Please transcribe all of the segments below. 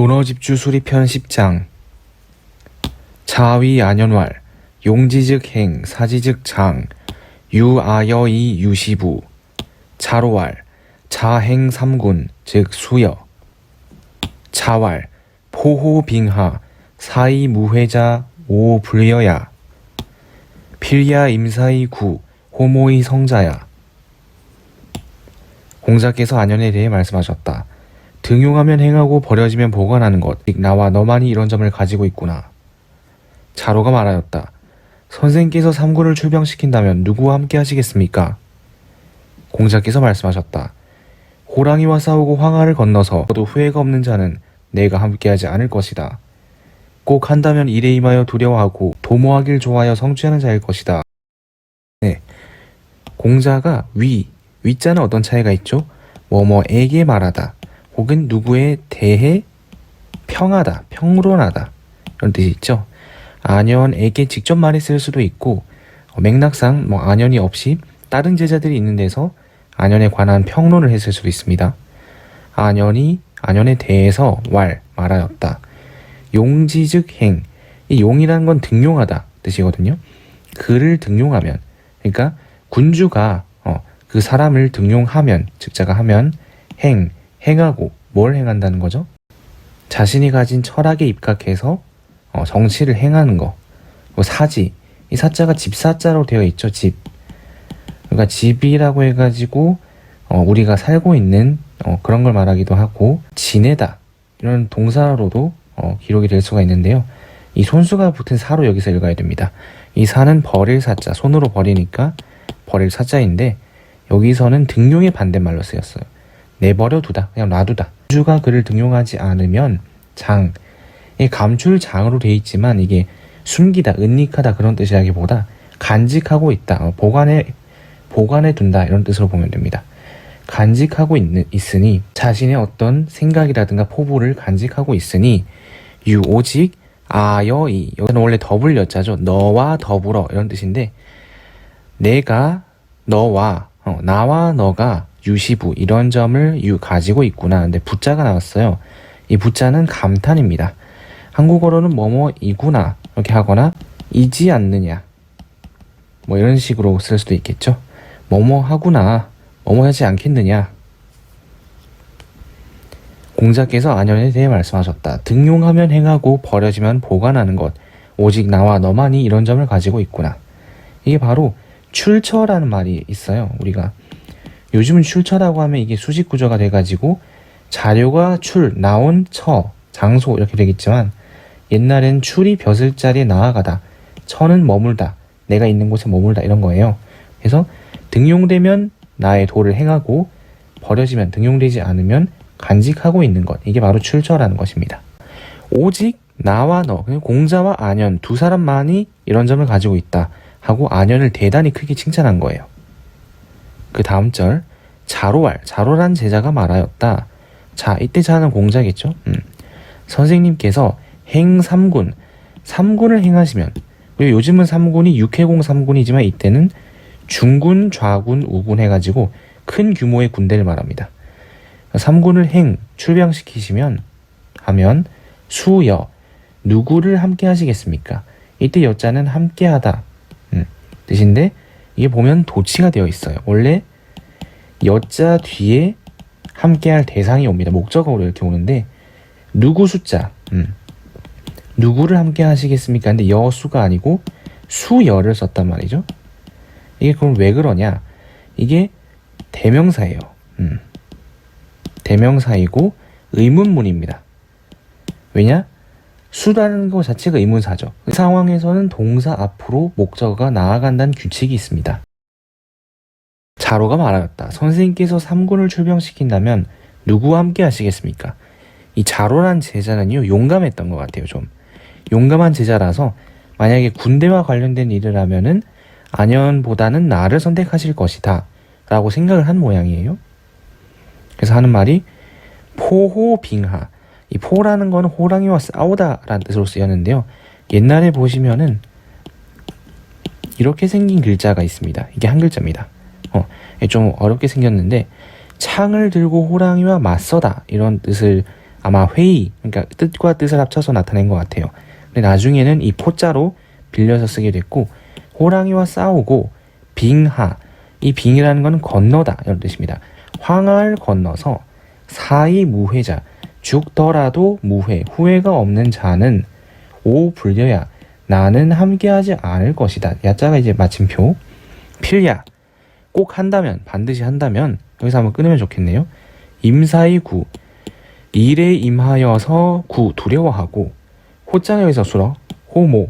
논어집주 수리편 10장. 자위 안연왈 용지즉 행 사지즉 장 유아여이 유시부 자로왈 자행 삼군 즉 수여. 자왈 포호빙하 사이 무회자 오 불여야. 필야 임사이 구 호모이 성자야. 공자께서 안연에 대해 말씀하셨다. 등용하면 행하고 버려지면 보관하는 것. 나와 너만이 이런 점을 가지고 있구나. 자로가 말하였다. 선생께서 삼군을 출병시킨다면 누구와 함께 하시겠습니까? 공자께서 말씀하셨다. 호랑이와 싸우고 황하를 건너서 도 후회가 없는 자는 내가 함께하지 않을 것이다. 꼭 한다면 일에 임하여 두려워하고 도모하길 좋아하여 성취하는 자일 것이다. 네. 공자가 위, 위자는 어떤 차이가 있죠? 뭐뭐에게 말하다. 혹은 누구에 대해 평하다, 평론하다 이런 뜻이 있죠. 안연에게 직접 말했을 수도 있고 어, 맥락상 뭐 안연이 없이 다른 제자들이 있는 데서 안연에 관한 평론을 했을 수도 있습니다. 안연이 안연에 대해서 왈 말하였다. 용지 즉 행. 이 용이라는 건 등용하다 뜻이거든요. 그를 등용하면 그러니까 군주가 어, 그 사람을 등용하면 즉자가 하면 행 행하고 뭘 행한다는 거죠? 자신이 가진 철학에 입각해서 어, 정치를 행하는 거. 뭐 사지. 이 사자가 집사자로 되어 있죠. 집. 그러니까 집이라고 해가지고 어, 우리가 살고 있는 어, 그런 걸 말하기도 하고 지내다 이런 동사로도 어, 기록이 될 수가 있는데요. 이 손수가 붙은 사로 여기서 읽어야 됩니다. 이 사는 버릴 사자 손으로 버리니까 버릴 사자인데 여기서는 등용의 반대말로 쓰였어요. 내버려 두다 그냥 놔두다. 주가 그를 등용하지 않으면 장. 이 감출 장으로 돼 있지만 이게 숨기다, 은닉하다 그런 뜻이라기보다 간직하고 있다, 어, 보관해 보관해 둔다 이런 뜻으로 보면 됩니다. 간직하고 있는, 있으니 자신의 어떤 생각이라든가 포부를 간직하고 있으니 유 오직 아여이 여기는 원래 더블 여자죠. 너와 더불어 이런 뜻인데 내가 너와 어, 나와 너가 유시부 이런 점을 유 가지고 있구나. 근데 부자가 나왔어요. 이 부자는 감탄입니다. 한국어로는 뭐뭐이구나 이렇게 하거나 이지 않느냐 뭐 이런 식으로 쓸 수도 있겠죠. 뭐뭐 하구나 뭐뭐 하지 않겠느냐 공자께서 안연에 대해 말씀하셨다. 등용하면 행하고 버려지면 보관하는 것. 오직 나와 너만이 이런 점을 가지고 있구나. 이게 바로 출처라는 말이 있어요. 우리가 요즘은 출처라고 하면 이게 수직 구조가 돼가지고 자료가 출, 나온 처, 장소 이렇게 되겠지만 옛날엔 출이 벼슬 자리에 나아가다, 처는 머물다, 내가 있는 곳에 머물다 이런 거예요. 그래서 등용되면 나의 도를 행하고 버려지면 등용되지 않으면 간직하고 있는 것 이게 바로 출처라는 것입니다. 오직 나와 너 공자와 안연 두 사람만이 이런 점을 가지고 있다 하고 안연을 대단히 크게 칭찬한 거예요. 그 다음 절 자로할 자로란 제자가 말하였다. 자 이때 자는 공자겠죠. 음. 선생님께서 행 삼군 삼군을 행하시면 그리고 요즘은 삼군이 육해공 삼군이지만 이때는 중군, 좌군, 우군 해가지고 큰 규모의 군대를 말합니다. 삼군을 행 출병시키시면 하면 수여 누구를 함께 하시겠습니까? 이때 여자는 함께하다 음, 뜻인데 이게 보면 도치가 되어 있어요. 원래 여자 뒤에 함께할 대상이 옵니다. 목적어로 이렇게 오는데 누구 숫자 음, 누구를 함께 하시겠습니까? 근데 여수가 아니고 수여를 썼단 말이죠. 이게 그럼 왜 그러냐? 이게 대명사예요. 음. 대명사이고 의문문입니다. 왜냐? 수라는 것 자체가 의문사죠. 그 상황에서는 동사 앞으로 목적어가 나아간다는 규칙이 있습니다. 자로가 말하였다. 선생님께서 삼군을 출병시킨다면 누구와 함께 하시겠습니까? 이 자로란 제자는요, 용감했던 것 같아요, 좀. 용감한 제자라서 만약에 군대와 관련된 일을 하면은 안연보다는 나를 선택하실 것이다. 라고 생각을 한 모양이에요. 그래서 하는 말이 포호빙하. 이 포라는 거는 호랑이와 싸우다라는 뜻으로 쓰였는데요. 옛날에 보시면은 이렇게 생긴 글자가 있습니다. 이게 한 글자입니다. 어, 좀 어렵게 생겼는데 창을 들고 호랑이와 맞서다 이런 뜻을 아마 회의, 그러니까 뜻과 뜻을 합쳐서 나타낸 것 같아요. 근데 나중에는 이 포자로 빌려서 쓰게 됐고 호랑이와 싸우고 빙하 이 빙이라는 것은 건너다 이런 뜻입니다. 황하를 건너서 사이 무회자 죽더라도 무회 후회가 없는 자는 오 불려야 나는 함께하지 않을 것이다. 야자가 이제 마침표 필야 꼭 한다면 반드시 한다면 여기서 한번 끊으면 좋겠네요. 임사이 구 일에 임하여서 구 두려워하고 호자는 여기서 술어 호모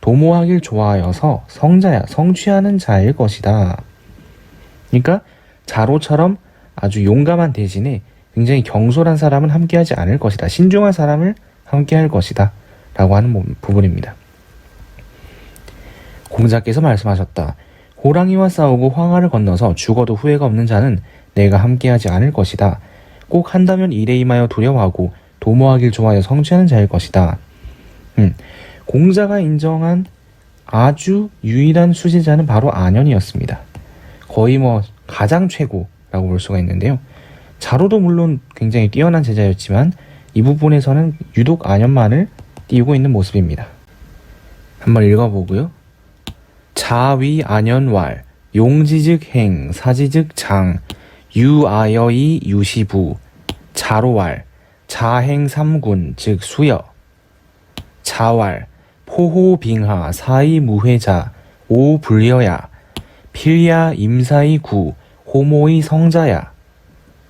도모하길 좋아하여서 성자야 성취하는 자일 것이다. 그러니까 자로처럼 아주 용감한 대신에 굉장히 경솔한 사람은 함께하지 않을 것이다. 신중한 사람을 함께할 것이다. 라고 하는 부- 부분입니다. 공자께서 말씀하셨다. 호랑이와 싸우고 황하를 건너서 죽어도 후회가 없는 자는 내가 함께하지 않을 것이다. 꼭 한다면 일에 임하여 두려워하고 도모하길 좋아하여 성취하는 자일 것이다. 음, 공자가 인정한 아주 유일한 수제자는 바로 안현이었습니다. 거의 뭐 가장 최고라고 볼 수가 있는데요. 자로도 물론 굉장히 뛰어난 제자였지만 이 부분에서는 유독 안현만을 띄우고 있는 모습입니다. 한번 읽어보고요. 자위 안현왈 용지즉 행 사지즉 장 유아여이 유시부 자로왈 자행 삼군 즉 수여 자왈 포호빙하 사이 무회자 오 불려야 필야 임사이 구 호모의 성자야 예,